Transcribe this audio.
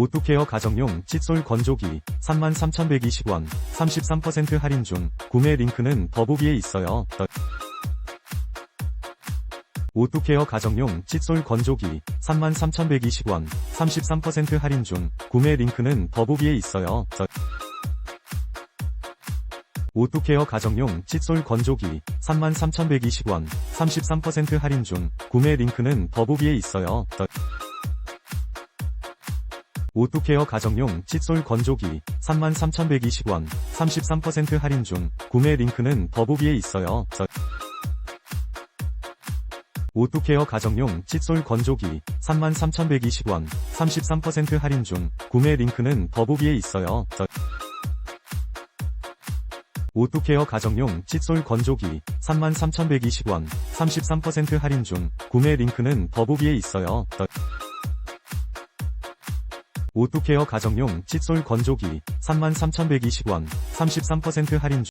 오투케어 가정용 칫솔 건조기 33,120원 33% 할인 중 구매 링크는 더보기에 있어요. 더- 오투케어 가정용 칫솔 건조기 33,120원 33% 할인 중 구매 링크는 더보기에 있어요. 더- 오투케어 가정용 칫솔 건조기 33,120원 33% 할인 중 구매 링크는 더보기에 있어요. 더- 오투케어 가정용 칫솔 건조기 33,120원 33% 할인 중 구매 링크는 더보기에 있어요. 더- 오투케어 가정용 칫솔 건조기 33,120원 33% 할인 중 구매 링크는 더보기에 있어요. 더- 오투케어 가정용 칫솔 건조기 33,120원 33% 할인 중 구매 링크는 더보기에 있어요. 더- 오투케어 가정용 칫솔 건조기 33,120원 33% 할인 중